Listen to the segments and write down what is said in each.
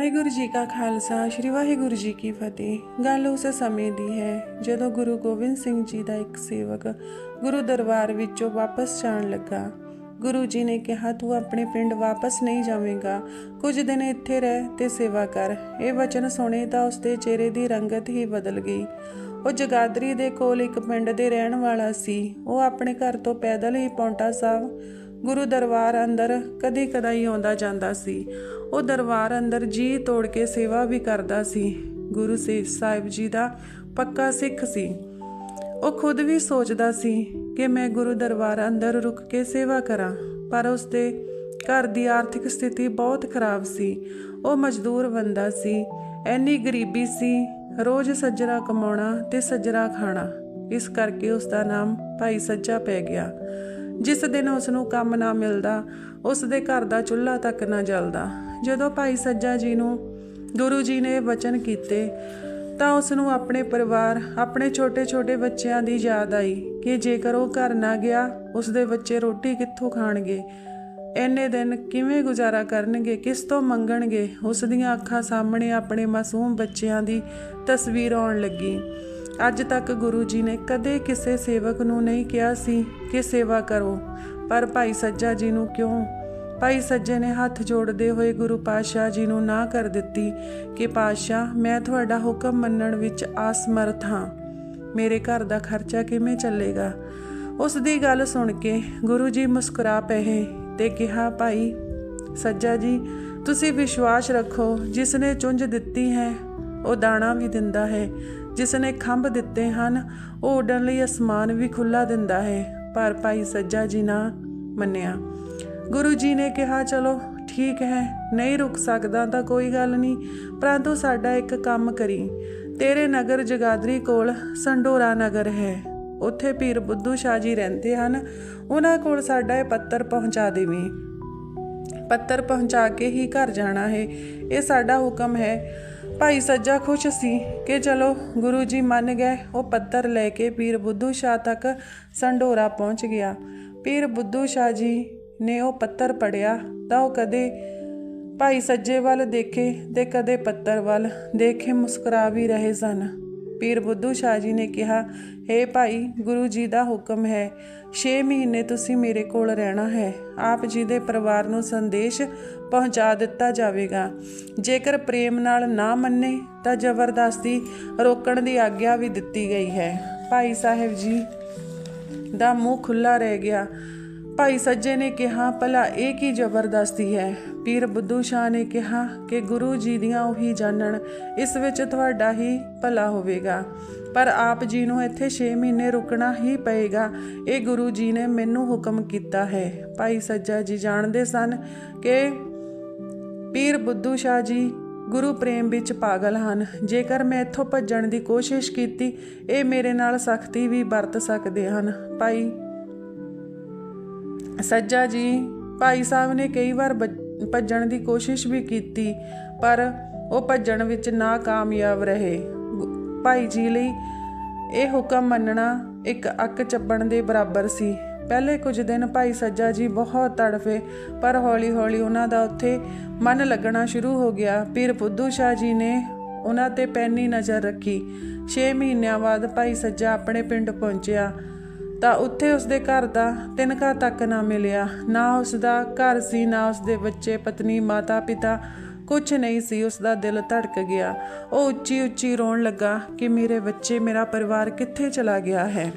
ਵਾਹਿਗੁਰੂ ਜੀ ਕਾ ਖਾਲਸਾ, ਸ੍ਰੀ ਵਾਹਿਗੁਰੂ ਜੀ ਕੀ ਫਤਿਹ। ਗੱਲ ਉਸ ਸਮੇਂ ਦੀ ਹੈ ਜਦੋਂ ਗੁਰੂ ਗੋਬਿੰਦ ਸਿੰਘ ਜੀ ਦਾ ਇੱਕ ਸੇਵਕ ਗੁਰੂ ਦਰਬਾਰ ਵਿੱਚੋਂ ਵਾਪਸ ਜਾਣ ਲੱਗਾ। ਗੁਰੂ ਜੀ ਨੇ ਕਿਹਾ, ਤੂੰ ਆਪਣੇ ਪਿੰਡ ਵਾਪਸ ਨਹੀਂ ਜਾਵੇਂਗਾ। ਕੁਝ ਦਿਨ ਇੱਥੇ ਰਹਿ ਤੇ ਸੇਵਾ ਕਰ। ਇਹ ਵਚਨ ਸੁਣੇ ਤਾਂ ਉਸਦੇ ਚਿਹਰੇ ਦੀ ਰੰਗਤ ਹੀ ਬਦਲ ਗਈ। ਉਹ ਜਗਾਦਰੀ ਦੇ ਕੋਲ ਇੱਕ ਪਿੰਡ ਦੇ ਰਹਿਣ ਵਾਲਾ ਸੀ। ਉਹ ਆਪਣੇ ਘਰ ਤੋਂ ਪੈਦਲ ਹੀ ਪੌਂਟਾ ਸਾਹਿਬ ਗੁਰੂ ਦਰਬਾਰ ਅੰਦਰ ਕਦੇ ਕਦਾਈ ਆਉਂਦਾ ਜਾਂਦਾ ਸੀ। ਉਹ ਦਰਬਾਰ ਅੰਦਰ ਜੀ ਤੋੜ ਕੇ ਸੇਵਾ ਵੀ ਕਰਦਾ ਸੀ। ਗੁਰੂ ਸੇ ਸਾਹਿਬ ਜੀ ਦਾ ਪੱਕਾ ਸਿੱਖ ਸੀ। ਉਹ ਖੁਦ ਵੀ ਸੋਚਦਾ ਸੀ ਕਿ ਮੈਂ ਗੁਰੂ ਦਰਬਾਰ ਅੰਦਰ ਰੁਕ ਕੇ ਸੇਵਾ ਕਰਾਂ, ਪਰ ਉਸਦੇ ਘਰ ਦੀ ਆਰਥਿਕ ਸਥਿਤੀ ਬਹੁਤ ਖਰਾਬ ਸੀ। ਉਹ ਮਜ਼ਦੂਰ ਬੰਦਾ ਸੀ ਐਨੀ ਗਰੀਬੀ ਸੀ, ਰੋਜ਼ ਸੱਜਰਾ ਕਮਾਉਣਾ ਤੇ ਸੱਜਰਾ ਖਾਣਾ। ਇਸ ਕਰਕੇ ਉਸ ਦਾ ਨਾਮ ਭਾਈ ਸੱਜਾ ਪੈ ਗਿਆ। ਜਿਸ ਦਿਨ ਉਸ ਨੂੰ ਕੰਮ ਨਾ ਮਿਲਦਾ ਉਸ ਦੇ ਘਰ ਦਾ ਚੁੱਲ੍ਹਾ ਤੱਕ ਨਾ ਜਲਦਾ। ਜਦੋਂ ਭਾਈ ਸੱਜਾ ਜੀ ਨੂੰ ਗੁਰੂ ਜੀ ਨੇ ਵਚਨ ਕੀਤੇ, ਤਾਂ ਉਸ ਨੂੰ ਆਪਣੇ ਪਰਿਵਾਰ, ਆਪਣੇ ਛੋਟੇ-ਛੋਟੇ ਬੱਚਿਆਂ ਦੀ ਯਾਦ ਆਈ ਕਿ ਜੇਕਰ ਉਹ ਘਰ ਨਾ ਗਿਆ ਉਸ ਦੇ ਬੱਚੇ ਰੋਟੀ ਕਿੱਥੋਂ ਖਾਣਗੇ? ਇੰਨੇ ਦਿਨ ਕਿਵੇਂ ਗੁਜ਼ਾਰਾ ਕਰਨਗੇ, ਕਿਸ ਤੋਂ ਮੰਗਣਗੇ? ਉਸ ਦੀਆਂ ਅੱਖਾਂ ਸਾਹਮਣੇ ਆਪਣੇ ਮਾਸੂਮ ਬੱਚਿਆਂ ਦੀ ਤਸਵੀਰ ਆਉਣ ਲੱਗੀ। ਅੱਜ ਤੱਕ ਗੁਰੂ ਜੀ ਨੇ ਕਦੇ ਕਿਸੇ ਸੇਵਕ ਨੂੰ ਨਹੀਂ ਕਿਹਾ ਸੀ ਕਿ ਸੇਵਾ ਕਰੋ। ਪਰ ਭਾਈ ਸੱਜਾ ਜੀ ਨੂੰ ਕਿਉਂ? ਭਾਈ ਸੱਜੇ ਨੇ ਹੱਥ ਜੋੜਦੇ ਹੋਏ ਗੁਰੂ ਪਾਤਸ਼ਾਹ ਜੀ ਨੂੰ ਨਾ ਕਰ ਦਿੱਤੀ ਕਿ, ਪਾਤਸ਼ਾਹ, ਮੈਂ ਤੁਹਾਡਾ ਹੁਕਮ ਮੰਨਣ ਵਿੱਚ ਅਸਮਰਥ ਹਾਂ। ਮੇਰੇ ਘਰ ਦਾ ਖਰਚਾ ਕਿਵੇਂ ਚੱਲੇਗਾ? ਉਸ ਦੀ ਗੱਲ ਸੁਣ ਕੇ ਗੁਰੂ ਜੀ ਮੁਸਕਰਾ ਪਏ ਤੇ ਕਿਹਾ, ਭਾਈ ਸੱਜਾ ਜੀ, ਤੁਸੀਂ ਵਿਸ਼ਵਾਸ ਰੱਖੋ, ਜਿਸ ਨੇ ਚੁੰਝ ਦਿੱਤੀ ਹੈ ਉਹ ਦਾਣਾ ਵੀ ਦਿੰਦਾ ਹੈ। ਜਿਸ ਨੇ ਖੰਭ ਦਿੱਤੇ ਹਨ, ਉਹ ਉੱਡਣ ਲਈ ਅਸਮਾਨ ਵੀ ਖੁੱਲਾ ਦਿੰਦਾ ਹੈ। ਪਰ ਭਾਈ ਸੱਜਾ ਜੀ ਨਾ ਮੰਨਿਆ। ਗੁਰੂ ਜੀ ਨੇ ਕਿਹਾ, ਚਲੋ, ਠੀਕ ਹੈ, ਨਹੀਂ ਰੁਕ ਸਕਦਾ ਤਾਂ ਕੋਈ ਗੱਲ ਨਹੀਂ, ਪਰੰਤੂ ਸਾਡਾ ਇੱਕ ਕੰਮ ਕਰੀ। ਤੇਰੇ ਨਗਰ ਜਗਾਦਰੀ ਕੋਲ ਸੰਡੋਰਾ ਨਗਰ ਹੈ। ਉੱਥੇ ਪੀਰ ਬੁੱਧੂ ਸ਼ਾਹ ਜੀ ਰਹਿੰਦੇ ਹਨ। ਉਹਨਾਂ ਕੋਲ ਸਾਡਾ ਇਹ ਪੱਤਰ ਪਹੁੰਚਾ ਦੇਵੀਂ। ਪੱਤਰ ਪਹੁੰਚਾ ਕੇ ਹੀ ਘਰ ਜਾਣਾ ਹੈ। ਇਹ ਸਾਡਾ ਹੁਕਮ ਹੈ। ਭਾਈ ਸੱਜਾ ਖੁਸ਼ ਸੀ ਕਿ ਚਲੋ ਗੁਰੂ ਜੀ ਮੰਨ ਗਏ, ਉਹ ਪੱਤਰ ਲੈ ਕੇ ਪੀਰ ਬੁੱਧੂ ਸ਼ਾਹ ਤੱਕ ਸੰਡੋਰਾ ਪਹੁੰਚ ਗਿਆ। ਪੀਰ ਬੁੱਧੂ ਸ਼ਾਹ ਜੀ ਨੇ ਉਹ ਪੱਤਰ ਪੜਿਆ ਤਾਂ ਉਹ ਕਦੇ ਭਾਈ ਸੱਜੇ ਵੱਲ ਦੇਖੇ ਤੇ ਕਦੇ ਪੱਤਰ ਵੱਲ ਦੇਖੇ ਮੁਸਕਰਾ ਵੀ ਰਹੇ ਸਨ। ਪੀਰ ਬੁੱਧੂ ਸ਼ਾਹ ਜੀ ਨੇ ਕਿਹਾ हे ਭਾਈ, ਗੁਰੂ ਜੀ ਦਾ ਹੁਕਮ ਹੈ। 6 ਮਹੀਨੇ ਤੁਸੀਂ ਮੇਰੇ ਕੋਲ ਰਹਿਣਾ ਹੈ। ਆਪ ਜੀ ਦੇ ਪਰਿਵਾਰ ਨੂੰ ਸੰਦੇਸ਼ ਪਹੁੰਚਾ ਦਿੱਤਾ ਜਾਵੇਗਾ। ਜੇਕਰ ਪ੍ਰੇਮ ਨਾਲ ਨਾ ਮੰਨੇ, ਤਾਂ ਜ਼ਬਰਦਸਤੀ ਰੋਕਣ ਦੀ ਆਗਿਆ ਵੀ ਦਿੱਤੀ ਗਈ ਹੈ। ਭਾਈ ਸਾਹਿਬ ਜੀ ਦਾ ਮੂੰਹ ਖੁੱਲਾ ਰਹਿ ਗਿਆ। ਭਾਈ ਸੱਜੇ ਨੇ ਕਿਹਾ, ਭਲਾ ਇਹ ਕੀ ਜ਼ਬਰਦਸਤੀ ਹੈ? ਪੀਰ ਬੁੱਧੂ ਸ਼ਾਹ ਨੇ ਕਿਹਾ ਕਿ ਗੁਰੂ ਜੀ ਦੀਆਂ ਉਹੀ ਜਾਣਨ, ਇਸ ਵਿੱਚ ਤੁਹਾਡਾ ਹੀ ਭਲਾ ਹੋਵੇਗਾ। ਪਰ ਆਪ ਜੀ ਨੂੰ ਇੱਥੇ 6 ਮਹੀਨੇ ਰੁਕਣਾ ਹੀ ਪਏਗਾ। ਇਹ ਗੁਰੂ ਜੀ ਨੇ ਮੈਨੂੰ ਹੁਕਮ ਕੀਤਾ ਹੈ। ਭਾਈ ਸੱਜਾ ਜੀ ਜਾਣਦੇ ਸਨ ਕਿ ਪੀਰ ਬੁੱਧੂ ਸ਼ਾਹ ਜੀ ਗੁਰੂ ਪ੍ਰੇਮ ਵਿੱਚ ਪਾਗਲ ਹਨ। ਜੇਕਰ ਮੈਂ ਇੱਥੋਂ ਭੱਜਣ ਦੀ ਕੋਸ਼ਿਸ਼ ਕੀਤੀ, ਇਹ ਮੇਰੇ ਨਾਲ ਸਖਤੀ ਵੀ ਵਰਤ ਸਕਦੇ ਹਨ। ਭਾਈ ਸੱਜਾ ਜੀ, ਭਾਈ ਸਾਹਿਬ ਨੇ ਕਈ ਵਾਰ ਭ- ਭੱਜਣ ਦੀ ਕੋਸ਼ਿਸ਼ ਵੀ ਕੀਤੀ, ਪਰ ਉਹ ਭੱਜਣ ਵਿੱਚ ਨਾਕਾਮਯਾਬ ਰਹੇ। ਭਾਈ ਜੀ ਲਈ ਇਹ ਹੁਕਮ ਮੰਨਣਾ ਇੱਕ ਅੱਕ ਚੱਬਣ ਦੇ ਬਰਾਬਰ ਸੀ। ਪਹਿਲੇ ਕੁਝ ਦਿਨ ਭਾਈ ਸੱਜਾ ਜੀ ਬਹੁਤ ਤੜਫੇ, ਪਰ ਹੌਲੀ-ਹੌਲੀ ਉਹਨਾਂ ਦਾ ਉੱਥੇ ਮਨ ਲੱਗਣਾ ਸ਼ੁਰੂ ਹੋ ਗਿਆ। ਪੀਰ ਬੁੱਧੂ ਸ਼ਾਹ ਜੀ ਨੇ ਉਹਨਾਂ ਤੇ ਪੈਨੀ ਨਜ਼ਰ ਰੱਖੀ। 6 ਮਹੀਨਿਆਂ ਬਾਅਦ ਭਾਈ ਸੱਜਾ ਆਪਣੇ ਪਿੰਡ ਪਹੁੰਚਿਆ। ਤਾਂ ਉੱਥੇ ਉਸਦੇ ਘਰ ਦਾ ਤਿਨਕਾ ਤੱਕ ਨਾ ਮਿਲਿਆ। ਨਾ ਉਸਦਾ ਘਰ ਸੀ, ਨਾ ਉਸਦੇ ਬੱਚੇ, ਪਤਨੀ, ਮਾਤਾ ਪਿਤਾ। ਕੁਝ ਨਹੀਂ ਸੀ, ਉਸਦਾ ਦਿਲ ਧੜਕ ਗਿਆ। ਉਹ ਉੱਚੀ ਉੱਚੀ ਰੋਣ ਲੱਗਾ ਕਿ ਮੇਰੇ ਬੱਚੇ ਮੇਰਾ ਪਰਿਵਾਰ ਕਿੱਥੇ ਚਲਾ ਗਿਆ ਹੈ।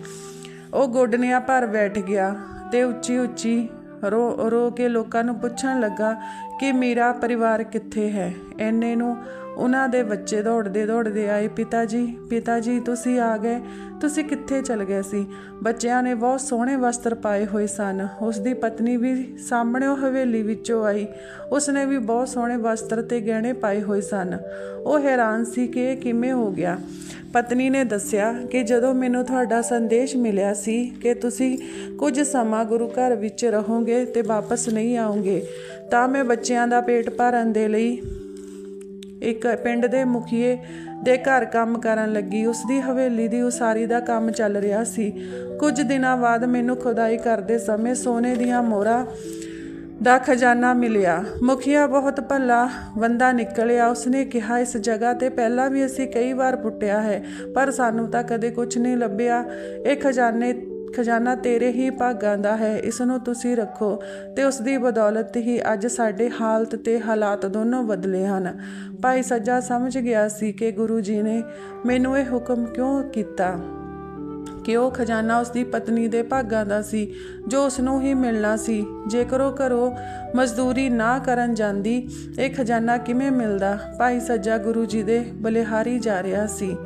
ਉਹ ਗੋਡਨਿਆਂ ਭਰ ਬੈਠ ਗਿਆ ਤੇ ਉੱਚੀ ਉੱਚੀ ਰੋ ਰੋ ਕੇ ਲੋਕਾਂ ਨੂੰ ਪੁੱਛਣ ਲੱਗਾ ਕਿ ਮੇਰਾ ਪਰਿਵਾਰ ਕਿੱਥੇ ਹੈ? ਐਨੇ ਨੂੰ ਉਹਨਾਂ ਦੇ ਬੱਚੇ ਦੌੜਦੇ ਦੌੜਦੇ ਆਏ ਪਿਤਾ ਜੀ ਪਿਤਾ ਜੀ ਤੁਸੀਂ ਆ ਗਏ, ਤੁਸੀਂ ਕਿੱਥੇ ਚਲ ਗਏ ਸੀ? ਬੱਚਿਆਂ ਨੇ ਬਹੁਤ ਸੋਹਣੇ ਵਸਤਰ ਪਾਏ ਹੋਏ ਸਨ। ਉਸ ਦੀ ਪਤਨੀ ਵੀ ਸਾਹਮਣੇ ਉਹ ਹਵੇਲੀ ਵਿੱਚੋਂ ਆਈ। ਉਸਨੇ ਵੀ ਬਹੁਤ ਸੋਹਣੇ ਵਸਤਰ ਤੇ ਗਹਿਣੇ ਪਾਏ ਹੋਏ ਸਨ। ਉਹ ਹੈਰਾਨ ਸੀ ਕਿ ਇਹ ਕਿਵੇਂ ਹੋ ਗਿਆ। ਪਤਨੀ ਨੇ ਦੱਸਿਆ ਕਿ ਜਦੋਂ ਮੈਨੂੰ ਤੁਹਾਡਾ ਸੰਦੇਸ਼ ਮਿਲਿਆ ਸੀ ਕਿ ਤੁਸੀਂ ਕੁਝ ਸਮਾਂ ਗੁਰੂ ਘਰ ਵਿੱਚ ਰਹੋਗੇ ਤੇ ਵਾਪਸ ਨਹੀਂ ਆਓਗੇ, ਤਾਂ ਮੈਂ ਬੱਚਿਆਂ ਦਾ ਪੇਟ ਭਰਨ ਦੇ ਲਈ ਇੱਕ ਪਿੰਡ ਦੇ ਮੁਖੀਏ ਦੇ ਘਰ ਕੰਮ ਕਰਨ ਲੱਗੀ। ਉਸ ਦੀ ਹਵੇਲੀ ਦੀ ਉਸਾਰੀ ਦਾ ਕੰਮ ਚੱਲ ਰਿਹਾ ਸੀ। ਕੁਝ ਦਿਨਾਂ ਬਾਅਦ ਮੈਨੂੰ ਖੁਦਾਈ ਕਰਦੇ ਸਮੇਂ ਸੋਨੇ ਦੀਆਂ ਮੋਹਰਾਂ ਦਾ ਖਜ਼ਾਨਾ ਮਿਲਿਆ। ਮੁਖੀਆ ਬਹੁਤ ਭਲਾ ਬੰਦਾ ਨਿਕਲਿਆ। ਉਸਨੇ ਕਿਹਾ, ਇਸ ਜਗ੍ਹਾ ਤੇ ਪਹਿਲਾਂ ਵੀ ਅਸੀਂ ਕਈ ਵਾਰ ਪੁੱਟਿਆ ਹੈ, ਪਰ ਸਾਨੂੰ ਤਾਂ ਕਦੇ ਕੁਝ ਨਹੀਂ ਲੱਭਿਆ। ਇਹ ਖਜ਼ਾਨੇ ਖਜ਼ਾਨਾ ਤੇਰੇ ਹੀ ਭਾਗਾਂ ਦਾ ਹੈ, ਇਸ ਨੂੰ ਤੁਸੀਂ ਰੱਖੋ ਤੇ ਉਸ ਦੀ ਬਦੌਲਤ ਹੀ ਅੱਜ ਸਾਡੇ ਹਾਲਤ ਤੇ ਹਾਲਾਤ ਦੋਨੋਂ ਬਦਲੇ ਹਨ। ਭਾਈ ਸੱਜਾ ਸਮਝ ਗਿਆ ਸੀ ਕਿ ਗੁਰੂ ਜੀ ਨੇ ਮੈਨੂੰ ਇਹ ਹੁਕਮ ਕਿਉਂ ਕੀਤਾ? ਕਿ ਉਹ ਖਜ਼ਾਨਾ ਉਸ ਦੀ ਪਤਨੀ ਦੇ ਭਾਗਾਂ ਦਾ ਸੀ, ਜੋ ਉਸ ਨੂੰ ਹੀ ਮਿਲਣਾ ਸੀ। ਜੇਕਰ ਉਹ ਘਰੋਂ ਮਜ਼ਦੂਰੀ ਨਾ ਕਰਨ ਜਾਂਦੀ, ਇਹ ਖਜ਼ਾਨਾ ਕਿਵੇਂ ਮਿਲਦਾ? ਭਾਈ ਸੱਜਾ ਗੁਰੂ ਜੀ ਦੇ ਬਲਿਹਾਰੀ ਜਾ ਰਿਹਾ ਸੀ।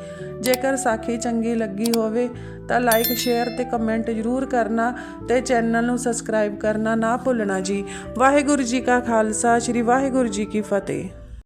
ਜੇਕਰ ਸਾਖੀ ਚੰਗੀ ਲੱਗੀ ਹੋਵੇ, ਤਾਂ ਲਾਈਕ ਸ਼ੇਅਰ ਤੇ ਕਮੈਂਟ ਜ਼ਰੂਰ ਕਰਨਾ ਤੇ ਚੈਨਲ ਨੂੰ ਸਬਸਕ੍ਰਾਈਬ ਕਰਨਾ ਨਾ ਭੁੱਲਣਾ ਜੀ। ਵਾਹਿਗੁਰੂ ਜੀ ਕਾ ਖਾਲਸਾ, ਸ੍ਰੀ ਵਾਹਿਗੁਰੂ ਜੀ ਕੀ ਫਤਿਹ।